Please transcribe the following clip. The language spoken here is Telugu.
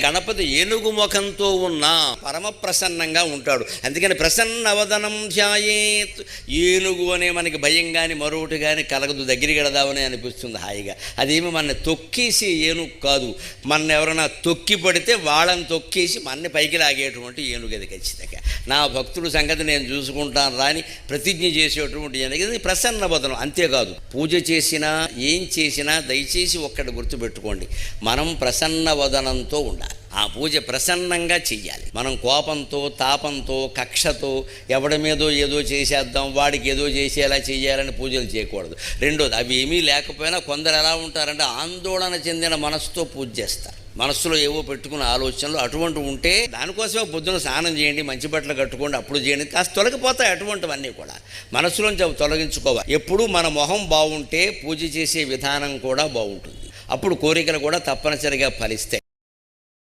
గణపతి ఏనుగు ముఖంతో ఉన్న పరమ ప్రసన్నంగా ఉంటాడు. అందుకని ప్రసన్న వదనం ధ్యాయేత్. ఏనుగు అనే మనకి భయం కానీ మరొకటి కానీ కలగదు దగ్గరికి వెళదామని అనిపిస్తుంది హాయిగా. అదేమి మన తొక్కేసి ఏనుగు కాదు. మన ఎవరైనా తొక్కి పడితే వాళ్ళని తొక్కేసి మన్ని పైకి లాగేటువంటి ఏనుగు అది ఖచ్చితంగా. నా భక్తుడు సంగతి నేను చూసుకుంటాను రాని ప్రతిజ్ఞ చేసేటువంటి ఏనుగు ఇది ప్రసన్న వదనం అంతేకాదు. పూజ చేసినా ఏం చేసినా దయచేసి ఒక్కటి గుర్తుపెట్టుకోండి. మనం ప్రసన్న వదనంతో ఉండాలి. ఆ పూజ ప్రసన్నంగా చెయ్యాలి. మనం కోపంతో తాపంతో కక్షతో ఎవడి మీదో ఏదో చేసేద్దాం వాడికి ఏదో చేసేలా చేయాలని పూజలు చేయకూడదు. రెండోది అవి ఏమీ లేకపోయినా కొందరు ఎలా ఉంటారంటే ఆందోళన చెందిన మనసుతో పూజ చేస్తారు. మనస్సులో ఏవో పెట్టుకున్న ఆలోచనలు అటువంటి ఉంటే దానికోసమే పొద్దున స్నానం చేయండి మంచి బట్టలు కట్టుకోండి అప్పుడు చేయండి కాస్త తొలగిపోతాయి అటువంటివన్నీ కూడా. మనసులోంచి అవి తొలగించుకోవాలి. ఎప్పుడు మన మొహం బాగుంటే పూజ చేసే విధానం కూడా బాగుంటుంది అప్పుడు కోరికలు కూడా తప్పనిసరిగా ఫలిస్తాయి.